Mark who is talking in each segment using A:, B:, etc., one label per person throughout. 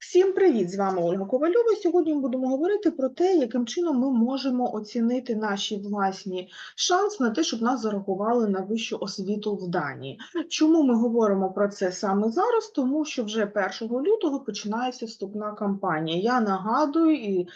A: Всім привіт! З вами Ольга Ковальова. Сьогодні ми будемо говорити про те, яким чином ми можемо оцінити наші власні шанси на те, щоб нас зарахували на вищу освіту в Данії. Чому ми говоримо про це саме зараз? Тому що вже 1 лютого починається вступна кампанія. Я нагадую, і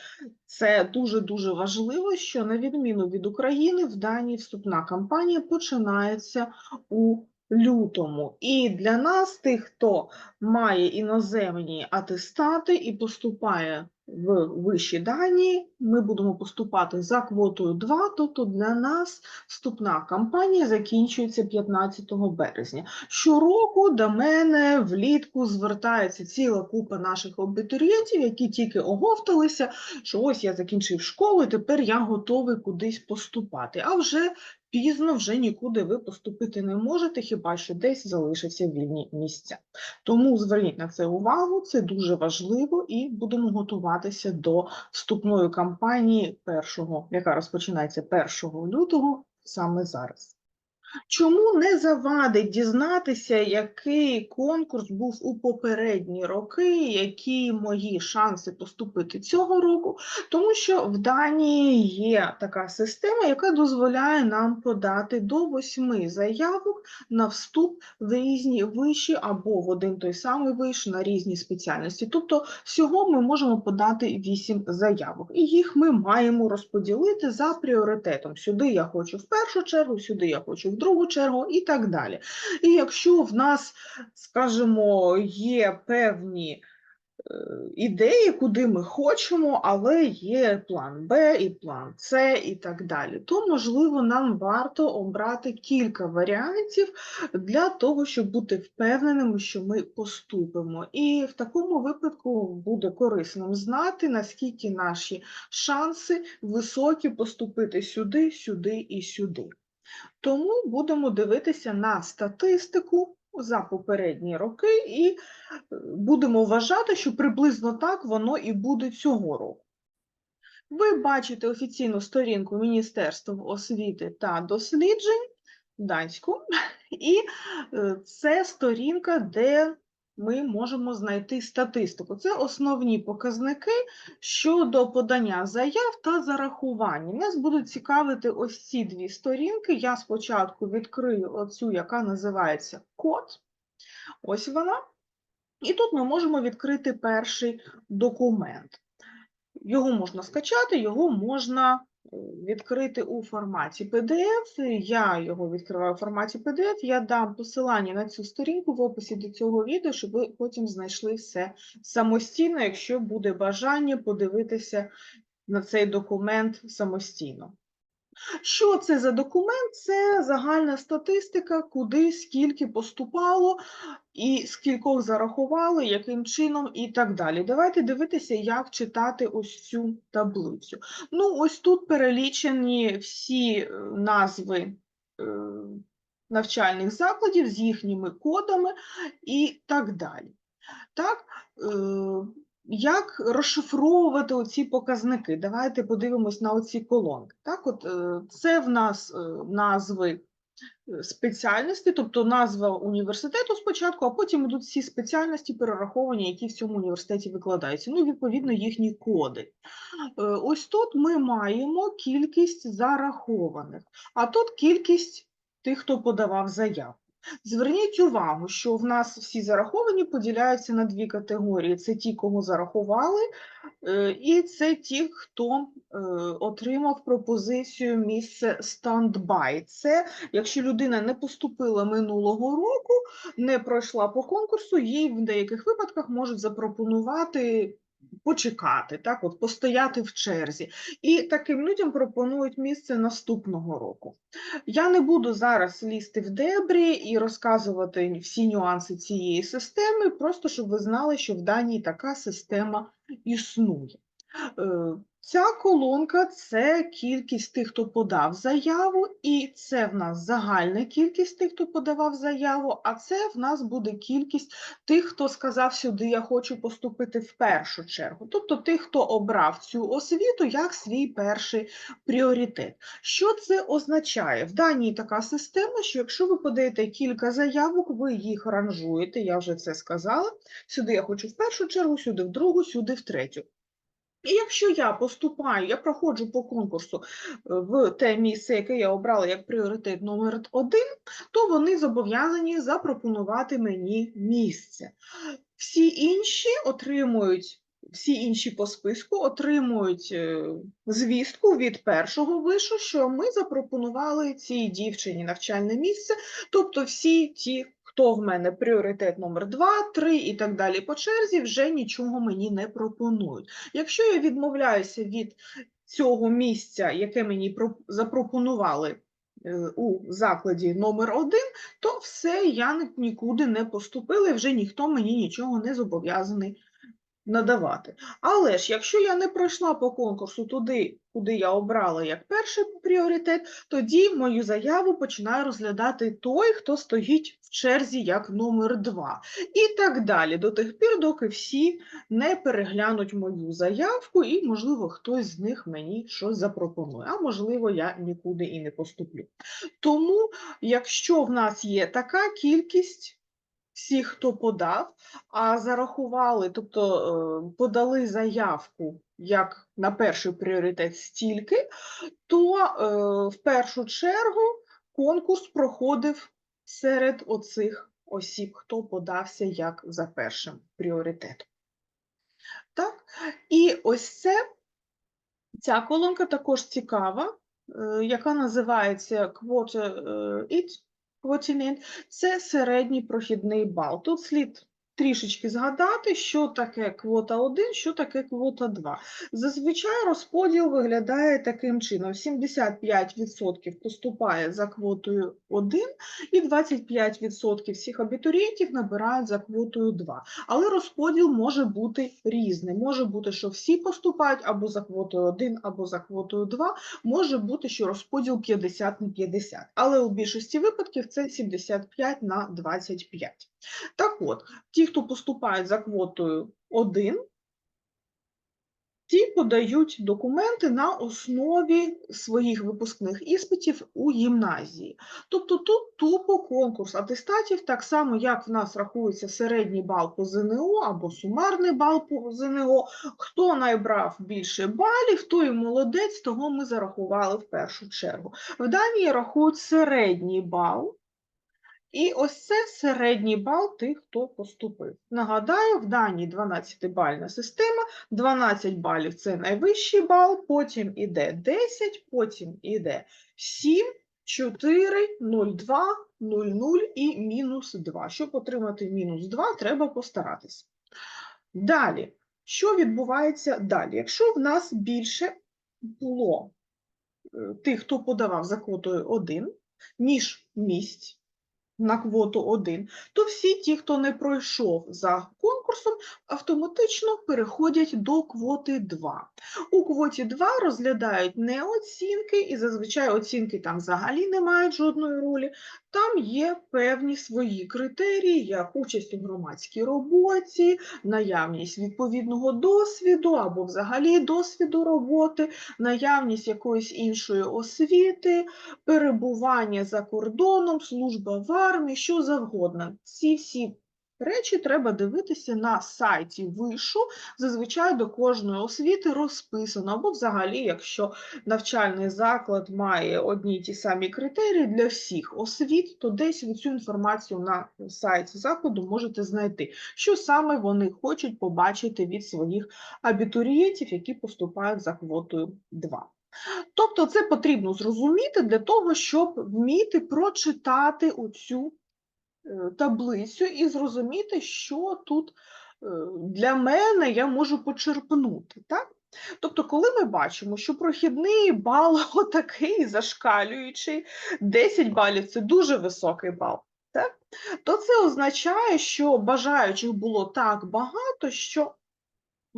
A: це дуже дуже важливо, що на відміну від України в Данії вступна кампанія починається у лютому. І для нас, тих, хто має іноземні атестати і поступає в вищі дані, ми будемо поступати за квотою 2, тобто для нас вступна кампанія закінчується 15 березня. Щороку до мене влітку звертається ціла купа наших абітурієнтів, які тільки оговталися, що ось я закінчив школу, і тепер я готовий кудись поступати. А вже пізно, вже нікуди ви поступити не можете, хіба що десь залишаться вільні місця. Тому зверніть на це увагу, це дуже важливо, і будемо готуватися до вступної кампанії першого, яка розпочинається 1 лютого саме зараз. Чому не завадить дізнатися, який конкурс був у попередні роки, які мої шанси поступити цього року? Тому що в Данії є така система, яка дозволяє нам подати до восьми заявок на вступ в різні виші або в один той самий виш на різні спеціальності. Тобто всього ми можемо подати вісім заявок, і їх ми маємо розподілити за пріоритетом. Сюди я хочу в першу чергу, сюди я хочу в другу чергу і так далі. І якщо в нас, скажімо, є певні е, ідеї, куди ми хочемо, але є план Б і план С і так далі, то, можливо, нам варто обрати кілька варіантів для того, щоб бути впевненими, що ми поступимо. І в такому випадку буде корисним знати, наскільки наші шанси високі поступити сюди, сюди і сюди. Тому будемо дивитися на статистику за попередні роки і е, будемо вважати, що приблизно так воно і буде цього року. Ви бачите офіційну сторінку Міністерства освіти та досліджень данську, і е, це сторінка, де ми можемо знайти статистику. Це основні показники щодо подання заяв та зарахування. Нас будуть цікавити ось ці дві сторінки. Я спочатку відкрию оцю, яка називається код. Ось вона. І тут ми можемо відкрити перший документ. Його можна скачати, його можна відкрити у форматі PDF. Я його відкриваю в форматі PDF. Я дам посилання на цю сторінку в описі до цього відео, щоб ви потім знайшли все самостійно, якщо буде бажання подивитися на цей документ самостійно. Що це за документ? Це загальна статистика, куди скільки поступало, і скількох зарахували, яким чином і так далі. Давайте дивитися, як читати ось цю таблицю. Ну, ось тут перелічені всі е, назви е, навчальних закладів з їхніми кодами і так далі. Так, е, як розшифровувати оці показники? Давайте подивимось на оці колонки. Так, от е, це в нас е, назви е, спеціальності, тобто назва університету спочатку, а потім йдуть всі спеціальності перераховані, які в цьому університеті викладаються. Ну, відповідно, їхні коди. Ось тут ми маємо кількість зарахованих, а тут кількість тих, хто подавав заявку. Зверніть увагу, що в нас всі зараховані поділяються на дві категорії: це ті, кого зарахували, е, і це ті, хто е, отримав пропозицію місце стандбай. Це якщо людина не поступила минулого року, не пройшла по конкурсу, їй в деяких випадках можуть запропонувати. Почекати, так, от постояти в черзі. І таким людям пропонують місце наступного року. Я не буду зараз лізти в дебрі і розказувати всі нюанси цієї системи, просто щоб ви знали, що в Данії така система існує. Ця колонка це кількість тих, хто подав заяву, і це в нас загальна кількість тих, хто подавав заяву, а це в нас буде кількість тих, хто сказав сюди, я хочу поступити в першу чергу. Тобто тих, хто обрав цю освіту як свій перший пріоритет. Що це означає? В даній така система, що якщо ви подаєте кілька заявок, ви їх ранжуєте, я вже це сказала. Сюди я хочу в першу чергу, сюди в другу, сюди в третю. І якщо я поступаю, я проходжу по конкурсу е, в те місце, яке я обрала як пріоритет номер один, то вони зобов'язані запропонувати мені місце. Всі інші отримують. Всі інші по списку отримують е, звістку від першого вишу, що ми запропонували цій дівчині навчальне місце, тобто всі ті, хто в мене пріоритет номер 2, 3 і так далі по черзі, вже нічого мені не пропонують. Якщо я відмовляюся від цього місця, яке мені про- запропонували е, у закладі номер 1, то все, я нікуди не поступила, вже ніхто мені нічого не зобов'язаний надавати. Але ж, якщо я не пройшла по конкурсу туди, куди я обрала як перший пріоритет, тоді мою заяву починає розглядати той, хто стоїть в черзі як номер два. І так далі, до тих пір, доки всі не переглянуть мою заявку, і, можливо, хтось з них мені щось запропонує, а можливо, я нікуди і не поступлю. Тому, якщо в нас є така кількість всіх, хто подав, а зарахували, тобто е, подали заявку як на перший пріоритет стільки, то е, в першу чергу конкурс проходив серед оцих осіб, хто подався як за першим пріоритетом. Так? І ось це, ця колонка також цікава, е, яка називається Quota е, It, Quotient. Це середній прохідний бал. Тут слід трішечки згадати, що таке квота 1, що таке квота 2. Зазвичай розподіл виглядає таким чином: 75% поступає за квотою 1 і 25% всіх абітурієнтів набирають за квотою 2. Але розподіл може бути різний. Може бути, що всі поступають або за квотою 1, або за квотою 2. Може бути, що розподіл 50 на 50. Але у більшості випадків це 75 на 25. Так от, ті, хто поступають за квотою 1, ті подають документи на основі своїх випускних іспитів у гімназії. Тобто тут тупо конкурс атестатів, так само, як в нас рахується середній бал по ЗНО або сумарний бал по ЗНО. Хто найбрав більше балів, той і молодець, того ми зарахували в першу чергу. В Данії рахують середній бал. І ось це середній бал тих, хто поступив. Нагадаю, в Данії 12-бальна система, 12 балів це найвищий бал, потім іде 10, потім іде 7, 4, 0, 2, 0, 0 і мінус 2. Щоб отримати мінус 2, треба постаратись. Далі, що відбувається далі? Якщо в нас більше було е, тих, хто подавав за квотою 1, ніж місць, на квоту 1, то всі ті, хто не пройшов за конкурсом, автоматично переходять до квоти 2. У квоті 2 розглядають не оцінки, і зазвичай оцінки там взагалі не мають жодної ролі. Там є певні свої критерії, як участь у громадській роботі, наявність відповідного досвіду або взагалі досвіду роботи, наявність якоїсь іншої освіти, перебування за кордоном, служба в армії, що завгодно. Ці всі речі треба дивитися на сайті вишу. Зазвичай до кожної освіти розписано, або взагалі, якщо навчальний заклад має одні й ті самі критерії для всіх освіт, то десь цю інформацію на сайті закладу можете знайти, що саме вони хочуть побачити від своїх абітурієнтів, які поступають за квотою 2. Тобто це потрібно зрозуміти для того, щоб вміти прочитати оцю таблицю і зрозуміти, що тут е, для мене я можу почерпнути. Так? Тобто, коли ми бачимо, що прохідний бал отакий зашкалюючий, 10 балів це дуже високий бал, так? то це означає, що бажаючих було так багато, що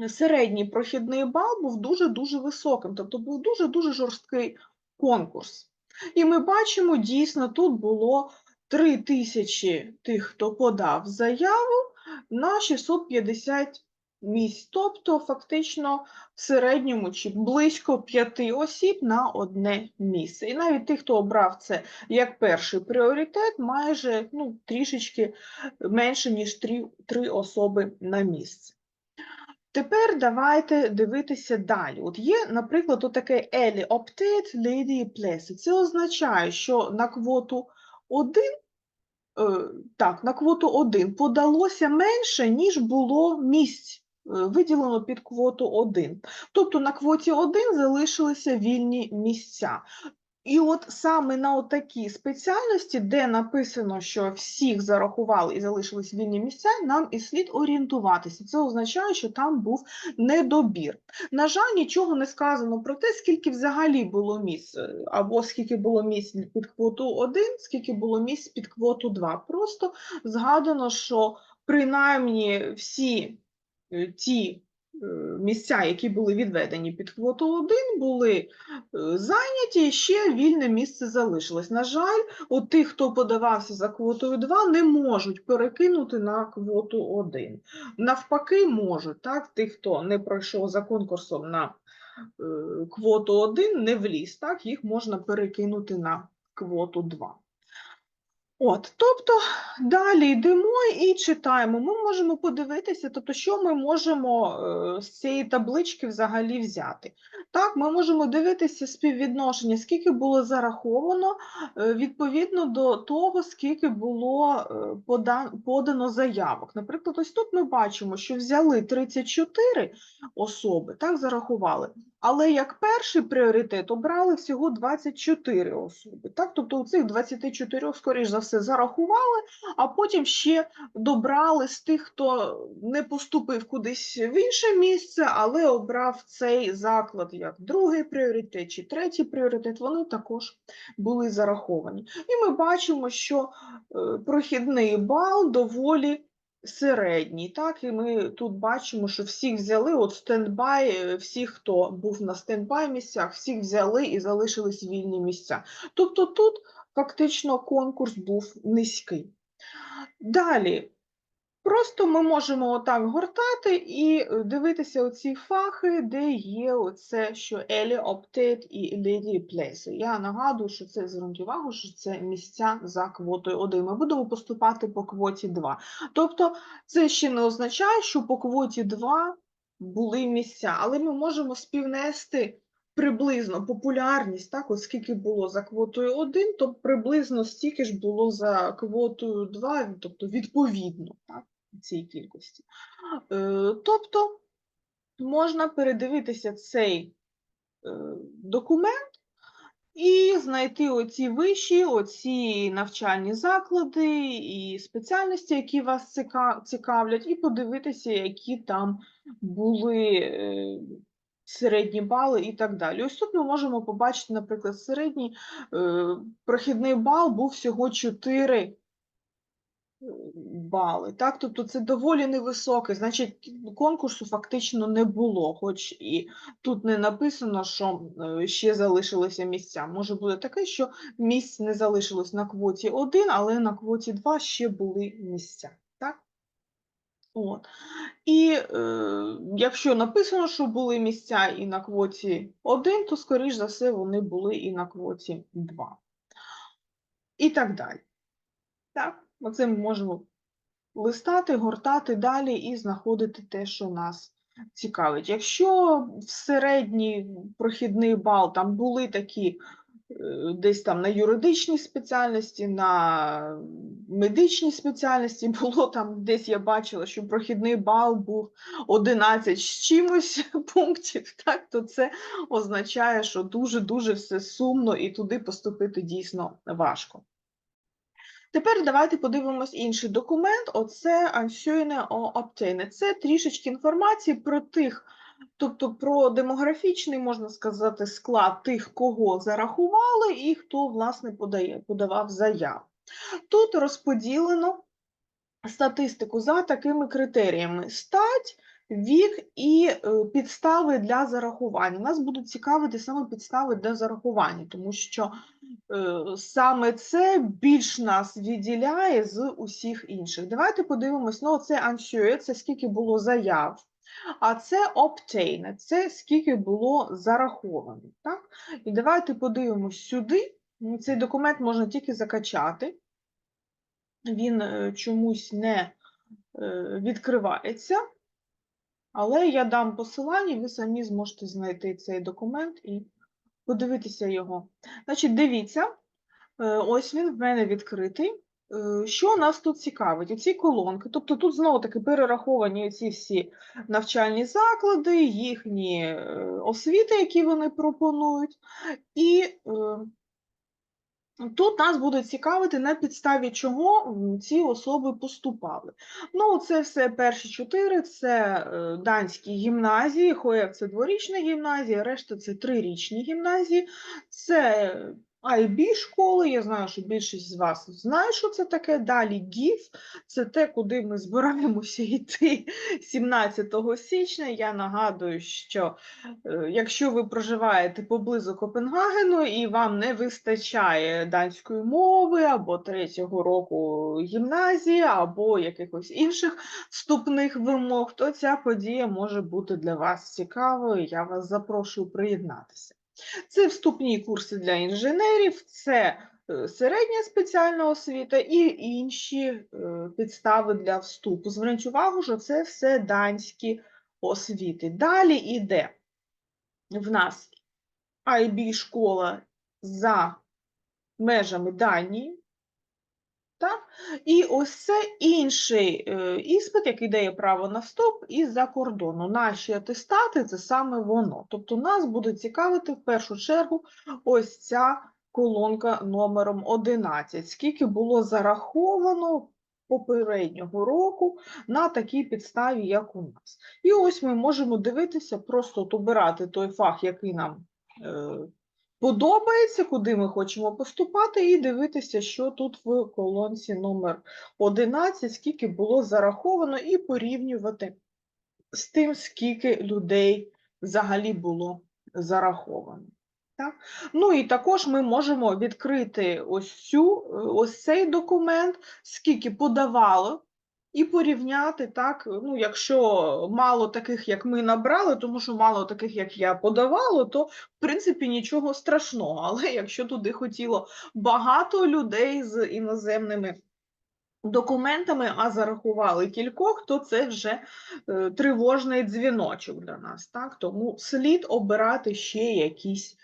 A: середній прохідний бал був дуже-дуже високим, тобто був дуже-дуже жорсткий конкурс. І ми бачимо, дійсно, тут було 3 тисячі тих, хто подав заяву на 650 місць, тобто фактично в середньому чи близько 5 осіб на одне місце. І навіть тих, хто обрав це як перший пріоритет, майже ну, трішечки менше, ніж 3, 3 особи на місце. Тепер давайте дивитися далі. От є, наприклад, отаке Елі Opted Lady Place. Це означає, що на квоту 1, е, так, на квоту 1 подалося менше, ніж було місць, е, виділено під квоту 1. Тобто на квоті 1 залишилися вільні місця. І от саме на такі спеціальності, де написано, що всіх зарахували і залишились вільні місця, нам і слід орієнтуватися. Це означає, що там був недобір. На жаль, нічого не сказано про те, скільки взагалі було місць, е, або скільки було місць під квоту 1, скільки було місць під квоту 2. Просто згадано, що принаймні всі е, ті місця, які були відведені під квоту 1, були е, зайняті, і ще вільне місце залишилось. На жаль, от тих, хто подавався за квотою 2, не можуть перекинути на квоту 1. Навпаки, можуть, так, тих, хто не пройшов за конкурсом на е, квоту 1, не вліз, так, їх можна перекинути на квоту 2. От, тобто далі йдемо і читаємо. Ми можемо подивитися, тобто, що ми можемо е, з цієї таблички взагалі взяти. Так, ми можемо дивитися співвідношення, скільки було зараховано е, відповідно до того, скільки було е, пода- подано заявок. Наприклад, ось тут ми бачимо, що взяли 34 особи, так, зарахували, але як перший пріоритет обрали всього 24 особи. Так? Тобто у цих 24, скоріш за все, зарахували, а потім ще добрали з тих, хто не поступив кудись в інше місце, але обрав цей заклад як другий пріоритет чи третій пріоритет, вони також були зараховані. І ми бачимо, що е, прохідний бал доволі середній. Так, і ми тут бачимо, що всіх взяли, от стендбай, е, всі, хто був на стендбай місцях, всіх взяли і залишились вільні місця. Тобто тут фактично конкурс був низький. Далі. Просто ми можемо отак гортати і е, дивитися оці фахи, де є оце, що Елі Opted і Lady Place. Я нагадую, що це зверніть увагу, що це місця за квотою 1. Ми будемо поступати по квоті 2. Тобто це ще не означає, що по квоті 2 були місця, але ми можемо співнести приблизно популярність, так, от скільки було за квотою 1, то приблизно стільки ж було за квотою 2, тобто відповідно так, цій кількості. Е, Тобто можна передивитися цей е, документ і знайти оці вищі, оці навчальні заклади і спеціальності, які вас цікавлять, і подивитися, які там були е, середні бали і так далі. Ось тут ми можемо побачити, наприклад, середній е, прохідний бал був всього 4 бали. Так? Тобто це доволі невисокий, значить конкурсу фактично не було, хоч і тут не написано, що е, ще залишилися місця. Може бути таке, що місць не залишилось на квоті 1, але на квоті 2 ще були місця. От. І е, якщо написано, що були місця і на квоті 1, то, скоріш за все, вони були і на квоті 2. І так далі. Так, оце ми можемо листати, гортати далі і знаходити те, що нас цікавить. Якщо в середній прохідний бал там були такі десь там на юридичній спеціальності, на медичній спеціальності, було там десь я бачила, що прохідний бал був 11 з чимось пунктів, так, то це означає, що дуже-дуже все сумно і туди поступити дійсно важко. Тепер давайте подивимось інший документ. Оце Anschöne о Obtaine. Це трішечки інформації про тих, тобто про демографічний, можна сказати, склад тих, кого зарахували, і хто, власне, подає, подавав заяву. Тут розподілено статистику за такими критеріями: стать, вік і е, підстави для зарахування. Нас будуть цікавити саме підстави для зарахування, тому що е, саме це більш нас відділяє з усіх інших. Давайте подивимось, ну це answer, це скільки було заяв. А це obtain, це скільки було зараховано. Так? І давайте подивимось сюди. Ну, Цей документ можна тільки закачати. Він е, чомусь не е, відкривається. Але я дам посилання, ви самі зможете знайти цей документ і подивитися його. Значить, дивіться, е, ось він в мене відкритий. Е, Що нас тут цікавить? Оці колонки. Тобто тут знову таки перераховані ці всі навчальні заклади, їхні е, освіти, які вони пропонують. І е, Тут нас буде цікавити, на підставі чого ці особи поступали. Ну, це все перші чотири, це данські гімназії, Хоєв це дворічна гімназія, решта це трирічні гімназії, це IB школи. Я знаю, що більшість з вас знає, що це таке. Далі ГІФ, це те, куди ми збираємося йти 17 січня. Я нагадую, що Е, Якщо ви проживаєте поблизу Копенгагену і вам не вистачає данської мови або третього року гімназії, або якихось інших вступних вимог, то ця подія може бути для вас цікавою. Я вас запрошую приєднатися. Це вступні курси для інженерів, це е, середня спеціальна освіта і інші е, підстави для вступу. Зверніть увагу, що це все данські освіти. Далі йде в нас IB школа за межами Данії. Так? І ось це інший е, іспит, який дає право на вступ із-за кордону. Наші атестати це саме воно. Тобто нас буде цікавити в першу чергу ось ця колонка номером 11. Скільки було зараховано попереднього року на такій підставі, як у нас. І ось ми можемо дивитися, просто обирати той фах, який нам е, подобається, куди ми хочемо поступати, і дивитися, що тут в колонці номер 11, скільки було зараховано, і порівнювати з тим, скільки людей взагалі було зараховано. Так? Ну і також ми можемо відкрити ось цю, е, ось цей документ, скільки подавало, і порівняти так. Ну, якщо мало таких, як ми набрали, тому що мало таких, як я подавала, то в принципі нічого страшного. Але якщо туди хотіло багато людей з іноземними документами, а зарахували кількох, то це вже е, тривожний дзвіночок для нас. Так? Тому слід обирати ще якісь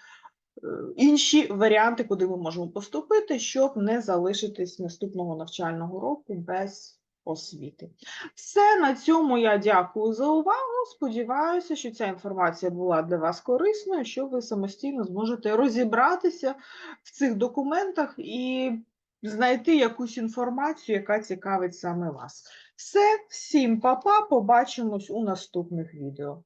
A: е, інші варіанти, куди ми можемо поступити, щоб не залишитись наступного навчального року без освіти. Все на цьому я дякую за увагу. Сподіваюся, що ця інформація була для вас корисною, що ви самостійно зможете розібратися в цих документах і знайти якусь інформацію, яка цікавить саме вас. Все, всім па-па, побачимось у наступних відео.